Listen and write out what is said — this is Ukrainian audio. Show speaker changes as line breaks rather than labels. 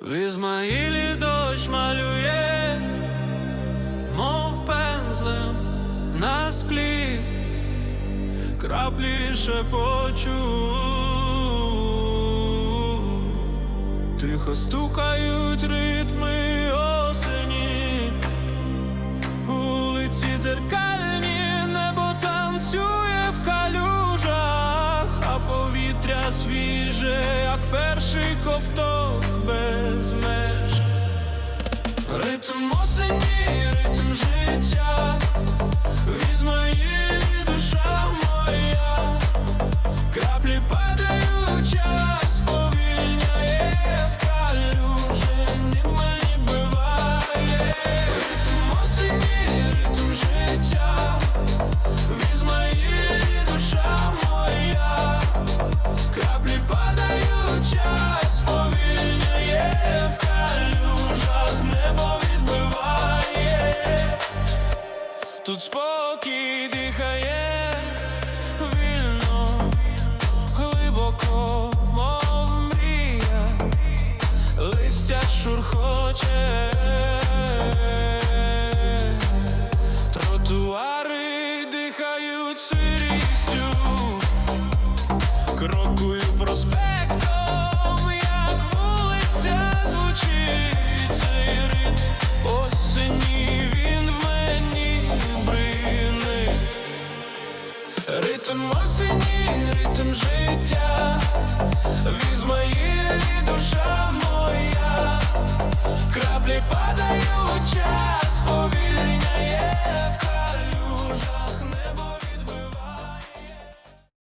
В Ізмаїлі дощ малює, мов пензлем на склі, краплі шепочу, тихо стукають ритми осені, вулиці дзеркальні, небо танцює в калюжах, а повітря свіже, як перший ковток Ритм осені, ритм життя, Тут спокій дихає вільно, глибоко, мов мрія, листя шурхоче, тротуари дихають сирістю, крокую проспектом, ритм осені, ритм життя, Візмаїлі душа моя, краплі падають час, повільняє в